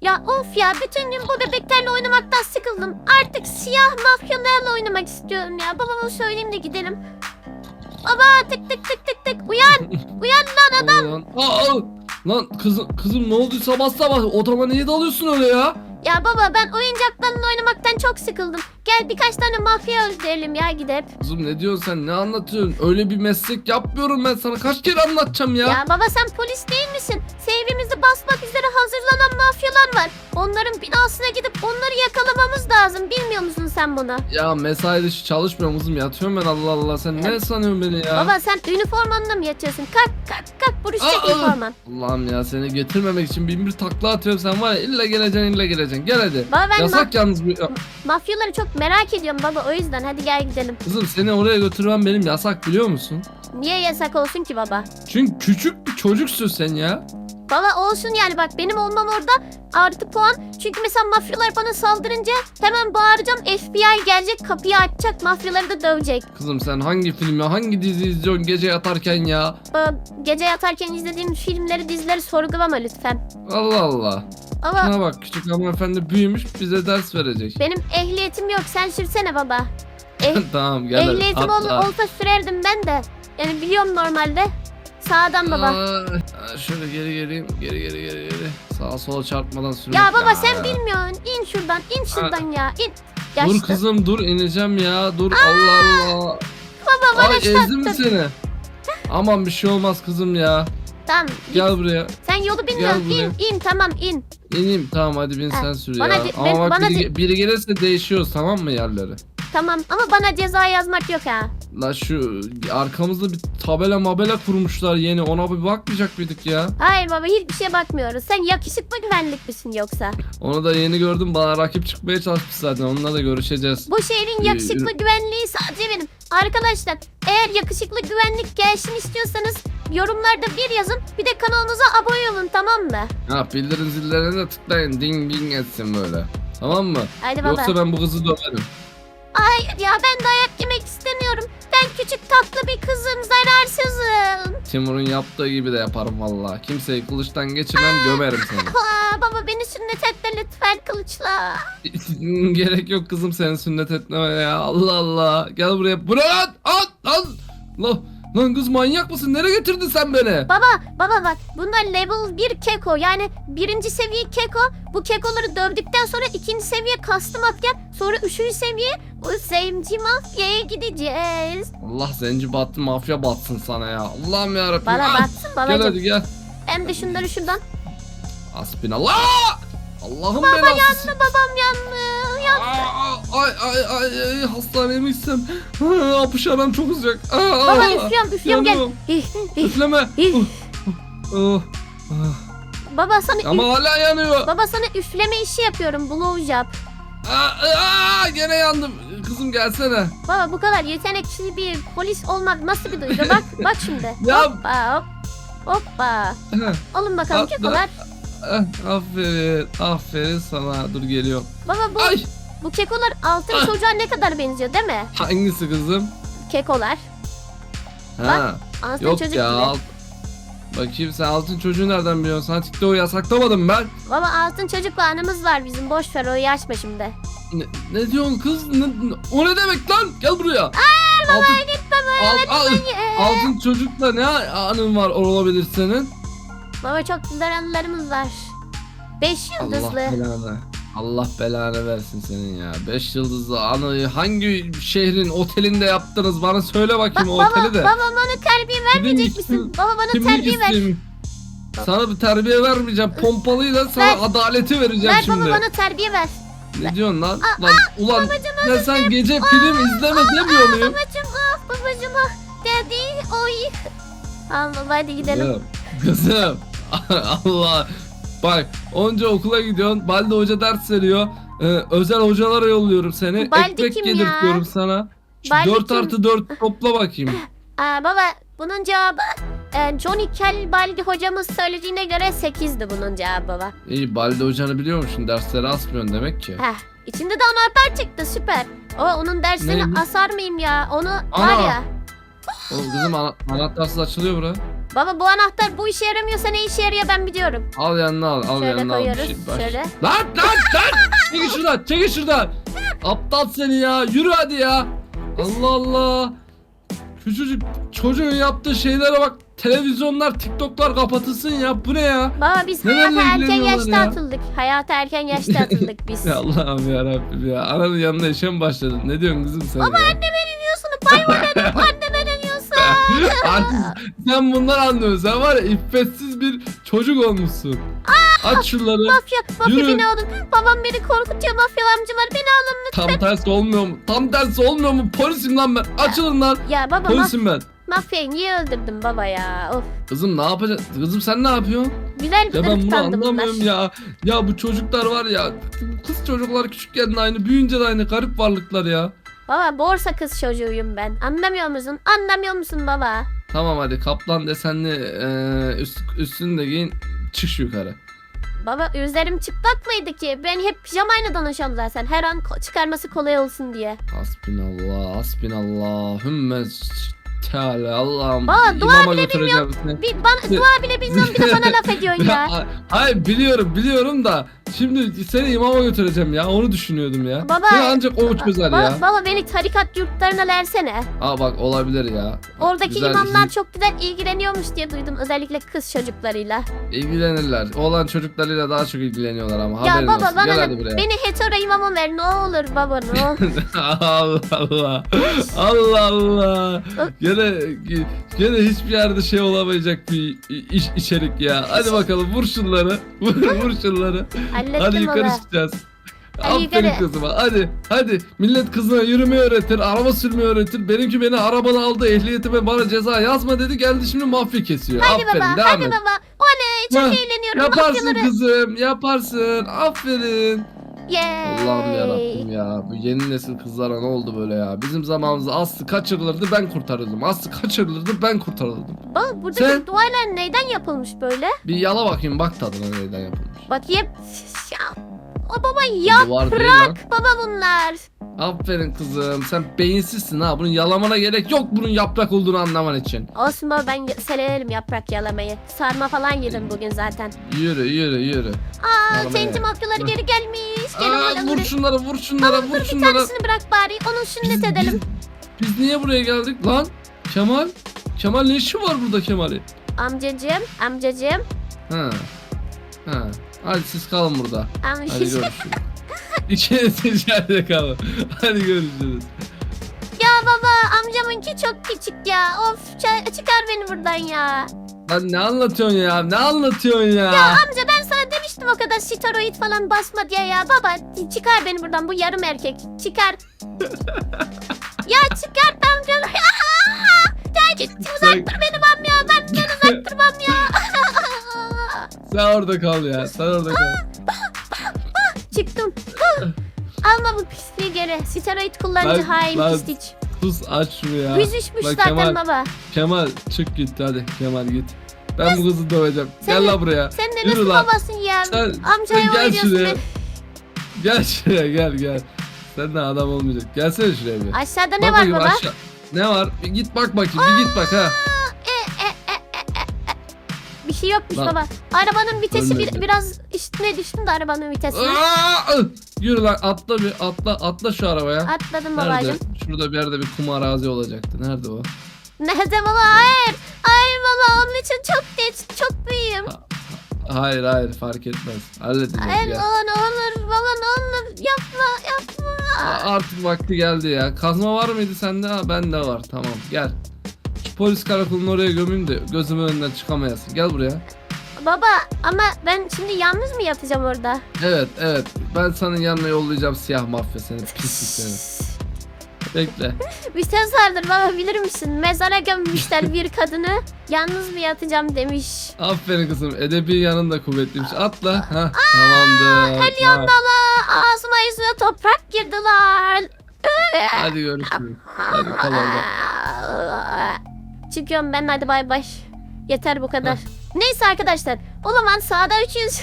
Ya of ya bütün gün bu bebeklerle oynamaktan sıkıldım. Artık siyah mafyalarla oynamak istiyorum ya. Babama söyleyeyim de gidelim. Baba tık tık tık tık tık uyan. Uyan lan adam. Lan, aa, lan kızım, kızım ne oldu sabah sabah odama niye dalıyorsun öyle ya? Ya baba ben oyuncaklarla oynamaktan çok sıkıldım. Gel birkaç tane mafya öldürelim ya gidip. Kızım ne diyorsun sen ne anlatıyorsun? Öyle bir meslek yapmıyorum ben sana kaç kere anlatacağım ya. Ya baba sen polis değil misin? Sevimizi basmak üzere hazırlanan mafyalar var. Onların binasına gidip onları yakalamamız lazım. Bilmiyor musun sen bunu? Ya mesai dışı çalışmıyorum kızım yatıyorum ben Allah Allah sen ne sanıyorsun beni ya? Baba sen üniformanla mı yatıyorsun? Kalk kalk kalk buruşacak Aa! üniforman. Allah'ım ya seni getirmemek için bin bir takla atıyorum sen var ya illa geleceksin illa geleceksin gel hadi. Baba ben Yasak yalnız ya- mafyaları çok merak ediyorum baba o yüzden hadi gel gidelim. Kızım seni oraya götürmem benim yasak biliyor musun? Niye yasak olsun ki baba? Çünkü küçük bir çocuksun sen ya. Baba olsun yani bak benim olmam orada artı puan. Çünkü mesela mafyalar bana saldırınca hemen bağıracağım FBI gelecek kapıyı açacak mafyaları da dövecek. Kızım sen hangi filmi hangi dizi izliyorsun gece yatarken ya? Baba, gece yatarken izlediğim filmleri dizileri sorgulama lütfen. Allah Allah. Baba Şuna bak küçük hanımefendi büyümüş bize ders verecek. benim ehliyetim yok sen sürsene baba. Eh, tamam gel hadi, ehliyetim ol, atla. olsa sürerdim ben de. Yani biliyorum normalde. Sağdan baba. Aa, şöyle geri geleyim geri geri geri geri. Sağa sola çarpmadan sürmek Ya baba sen bilmiyorsun. İn şuradan, in şuradan ya. İn. Dur Yaşlı. kızım dur ineceğim ya dur Allah Allah. Baba bana Ay mi çarptın. seni? Aman bir şey olmaz kızım ya. Tamam. git. Gel buraya. Sen yolu bilmiyorsun. buraya. İn, in tamam in. İneyim tamam hadi bin Ha, sen sür bana ya. Ama ben- bak bana biri, di- biri gelirse değişiyoruz tamam mı yerleri? Tamam ama bana ceza yazmak yok ha. La şu arkamızda bir tabela mabela kurmuşlar yeni ona bir bakmayacak mıydık ya? Hayır baba hiçbir şeye bakmıyoruz. Sen yakışıklı güvenlik misin yoksa? Onu da yeni gördüm bana rakip çıkmaya çalışmış zaten onunla da görüşeceğiz. Bu şehrin yakışıklı Ee, güvenliği sadece benim. Arkadaşlar eğer yakışıklı güvenlik gelsin istiyorsanız yorumlarda bir yazın. Bir de kanalımıza abone olun tamam mı? Ha bildirim zillerine de tıklayın ding ding etsin böyle. Tamam mı? Hadi baba. Yoksa ben bu kızı döverim. Hayır ya ben dayak yemek istemiyorum. Ben küçük tatlı bir kızım zararsızım. Timur'un yaptığı gibi de yaparım vallahi. Kimseyi kılıçtan geçirmem gömerim seni. Aa, baba beni sünnet et de lütfen kılıçla. Gerek yok kızım senin sünnet etmeme ya. Allah Allah. Gel buraya. Buraya at. At. At. Lan, lan kız manyak mısın? Nereye getirdin sen beni? Baba baba bak bunlar level 1 keko yani birinci seviye keko. Bu kekoları dövdükten sonra ikinci seviye kastı mafya. Sonra üçüncü seviye bu sevimci mafyaya gideceğiz. Allah zenci battı mafya batsın sana ya. Allah'ım yarabbim. Bana Ah, baksın Gel babacım. hadi gel. Hem de şunları şuradan. Asbinallah. Allah'ım Baba belası. yandı babam yandı. Ay ay ay ay hastaneye mi gitsem? Apışaram çok sıcak. Aa, Baba aa, üflüyorum üflüyorum gel. yanıyorum. Üfleme. Hih. Oh, ah. Baba sana üf- Ama hala yanıyor. baba sana üfleme işi yapıyorum blow job. Aa, aa, gene yandım. Kızım gelsene. Baba bu kadar yetenekli bir polis olmak nasıl bir duygu? Bak bak şimdi. Ya- Hoppa hop. Hoppa. Heh, Alın bakalım Atla. kekolar. eh, aferin. Aferin sana. Dur geliyorum. Baba bu Ay bu kekolar altın Ah. çocuğa ne kadar benziyor değil mi? hangisi kızım? Kekolar. Ha. Altın Yok çocuk ya. gibi. Alt... Bakayım sen altın çocuğu nereden biliyorsun? Sana TikTok'u yasaklamadım ben. Baba altın çocukla anımız var bizim. Boş ver o açma şimdi. Ne, ne diyorsun kız? Ne- ne- o ne demek lan? Gel buraya. altın, Gitme al- al- Ee, altın çocukla ne anın var olabilir senin? Baba çok güzel anılarımız var. Beş Allah yıldızlı. belanı. Allah belanı versin senin ya. Beş yıldızlı anıyı hangi şehrin otelinde yaptınız? Bana söyle Bak bakayım o baba, oteli de. baba bana terbiye vermeyecek misin? Baba bana terbiye ver. isteyeyim? Sana bir terbiye vermeyeceğim. Pompalıyla sana Ver. adaleti vereceğim Ver şimdi. baba bana terbiye ver. Ne diyorsun lan? lan ulan ya sen gece film izleme demiyor muyum? Babacım ah babacım ah. Daddy oy. Tamam baba hadi gidelim. Kızım. Allah. Bak onca okula gidiyorsun. Balde hoca ders veriyor. Ee, özel hocalara yolluyorum seni. Baldi Ekmek kim yedirtiyorum ya? sana. Şu Baldi 4 kim? artı 4 topla bakayım. Aa, baba bunun cevabı e, Johnny Kelbaldi hocamız söylediğine göre 8'di bunun cevabı baba. İyi Balde hocanı biliyor musun? Dersleri asmıyorsun demek ki. Heh. İçinde de anahtar çıktı süper. O onun dersini Neymiş? asar mıyım ya? Onu Ana. var ya. Oğlum kızım ana- anahtarsız açılıyor bura. Baba bu anahtar bu işe yaramıyorsa ne işe yarıyor ben biliyorum. Al yanına al. Al Şöyle yanına al. Koyuyoruz, şey- baş- şöyle. Lan lan lan. çekil şuradan. Çekil şuradan. Aptal seni ya. Yürü hadi ya. Allah Allah. Küçücük çocuğun yaptığı şeylere bak. Televizyonlar, TikTok'lar kapatılsın ya. Bu ne ya? Baba biz Nelerle hayata erken ilgileniyorlar yaşta ya? atıldık. Hayata erken yaşta atıldık biz. Ya Allah'ım ya Rabbim ya. Ananın yanında işe mi başladın? Ne diyorsun kızım sen Baba ya? anneme ne diyorsun? Bayvar dedim anneme ne diyorsun? Artık sen bundan anlıyorsun. Sen var ya iffetsiz bir çocuk olmuşsun. Aç şunları. Mafya, mafya Yürü. beni alın. Babam beni korkutuyor mafya amcalar beni alın. Tam tersi olmuyor mu? Tam tersi olmuyor mu? Polisim lan ben. Açılın lan. Ya baba maf Polisim ben. mafyayı niye öldürdün baba ya? Of. Kızım ne yapacaksın? Kızım sen ne yapıyorsun? Güzel bir Ya ben bunu ırktandı bunlar. anlamıyorum ya. Ya bu çocuklar var ya. Kız çocuklar küçükken de aynı, büyüyünce de aynı garip varlıklar ya. Baba borsa kız çocuğuyum ben. Anlamıyor musun? Anlamıyor musun baba? Tamam hadi kaplan desenli eee, üst, üstünü de giyin. Çık yukarı. Baba üzerim çıplak mıydı ki? Ben hep pijamayla dolaşıyorum zaten. Her an ko- çıkarması kolay olsun diye. Hasbinallah, hasbinallah. Hümme Teala Allah'ım. Aa, dua imama bile götüreceğim seni. Bir bana dua bile bilmiyorum bir de bana laf ediyorsun. Ya, hayır biliyorum biliyorum da şimdi seni imama götüreceğim ya onu düşünüyordum ya. Baba- Seni ancak o çözer Baba, ya. baba beni tarikat yurtlarına versene. Aa bak olabilir ya. Oradaki Güzel, imamlar çok güzel ilgileniyormuş diye duydum. Özellikle kız çocuklarıyla. ilgilenirler. Oğlan çocuklarıyla daha çok ilgileniyorlar ama ya haberin baba olsun. bana Gel buraya. beni hetero imama ver ne olur baba ne olur. Allah Allah. Allah Allah. Gene gene hiçbir yerde şey olamayacak bir iş içerik ya. Hadi bakalım vur şunları. Vur, vur şunları. Hallettim yukarı baba. çıkacağız. Hadi Aferin yukarı. kızıma hadi hadi millet kızına yürümeyi öğretir araba sürmeyi öğretir benimki beni arabada aldı ehliyetime bana ceza yazma dedi geldi şimdi mafya kesiyor Hadi aferin baba devam hadi et baba. Oley çok Heh, eğleniyorum. yaparsın Mafyaları- kızım yaparsın aferin Yay. Allah'ım yarabbim ya bu yeni nesil kızlara ne oldu böyle ya bizim zamanımızda Aslı kaçırılırdı ben kurtarırdım Aslı kaçırılırdı ben kurtarırdım Baba buradaki Sen- duaylar neyden yapılmış böyle? bir yala bakayım bak tadına neyden yapılmış Bakayım. Ya. O baba yap. Duvar değil lan Baba bunlar. aferin kızım sen beyinsizsin ha bunun yalamana gerek yok bunun yaprak olduğunu anlaman için Olsun baba ben severim yaprak yalamayı. Sarma falan yedim bugün zaten. Yürü yürü yürü. Aa Yalamaya. zenci mafyaları geri gelmiş. Gelin Aa, bakalım vur buraya. şunları vur şunlara vur dur bir şunlara. tanesini bırak bari. Onun sünnet edelim. biz, niye buraya geldik lan? Kemal? Kemal ne işi var burada Kemal'i? Amcacığım, amcacığım. Ha. Ha. Hadi siz kalın burada. Hadi Amcacığım. görüşürüz. İkiniz içeride kalın. Hadi görüşürüz. ya baba amcamınki çok küçük ya. Of ça- çıkar beni buradan ya. Lan ne anlatıyorsun ya? Ne anlatıyorsun ya? Amca ben o kadar steroid falan basma diye ya. Baba çıkar beni buradan bu yarım erkek. Çıkar. ya çıkar amca. ya git uzak dur benim am ya. Benden uzak durmam ya. Sen orada kal ya. Sen orada kal. Çıktım. Alma bu pisliği geri. Steroid kullanıcı Lan- hain lan- pislik. Sus aç şunu ya. Büzüşmüş Bak zaten Kemal- baba. Kemal çık git hadi. Kemal git. Ben bu kızı döveceğim. Sen- Gel la buraya. Sen de Yürü nasıl lan. babasın ya? Sen, Amcaya sen gel oynuyorsun şuraya. beni. Gel şuraya gel gel. Sen de adam olmayacak. Gelsene şuraya bir. Aşağıda Bak ne var bakayım baba? aşağı- Ne var? Bir git bak bakayım. Bir git bak ha. Bir şey yokmuş Lan. baba. Arabanın vitesi bir, Ölmedi. biraz üstüne düştüm de arabanın vitesine. Aa! Yürü lan atla bir atla atla şu arabaya. Atladım Nerede? babacım. Şurada bir yerde bir kum arazi olacaktı. Nerede o? Nerede baba? Hayır. Hayır baba onun için çok geç. Çok büyüğüm. Hayır hayır fark etmez. Halledeceğiz Hayır gel. baba ne olur. Baba ne olur. Yapma yapma. Artık vakti geldi ya. Kazma var mıydı sende? Ha bende var. Tamam gel. Şu polis karakolunun oraya gömeyim de gözümün önünden çıkamayasın. Gel buraya. Baba ama ben şimdi yalnız mı yatacağım orada? Evet evet. Ben sana yanına yollayacağım siyah mafya seni. Pislik seni. Bekle. Bir söz vardır baba bilir misin? Mezara gömmüşler bir kadını. Yalnız mı yatacağım demiş. Aferin kızım. Edebi yanın da kuvvetliymiş. Atla. Ha, tamamdır. El yandalar. Ağzıma yüzüme toprak girdiler. Hadi görüşürüz. Hadi. Çıkıyorum ben hadi bay bay. Yeter bu kadar. Neyse arkadaşlar. O zaman sağda 300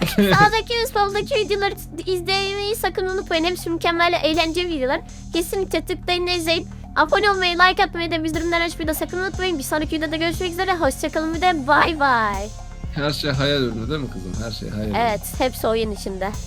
Sağdaki ve soldaki videoları izlemeyi sakın unutmayın. Hepsi mükemmel eğlenceli videolar. Kesinlikle tıklayın izleyin. Abone olmayı, like atmayı da bildirimleri açmayı da sakın unutmayın. Bir sonraki videoda görüşmek üzere. Hoşçakalın bir de bay bay. Her şey hayal ürünü değil mi kızım? Her şey hayal ürünü. Evet hepsi oyun içinde.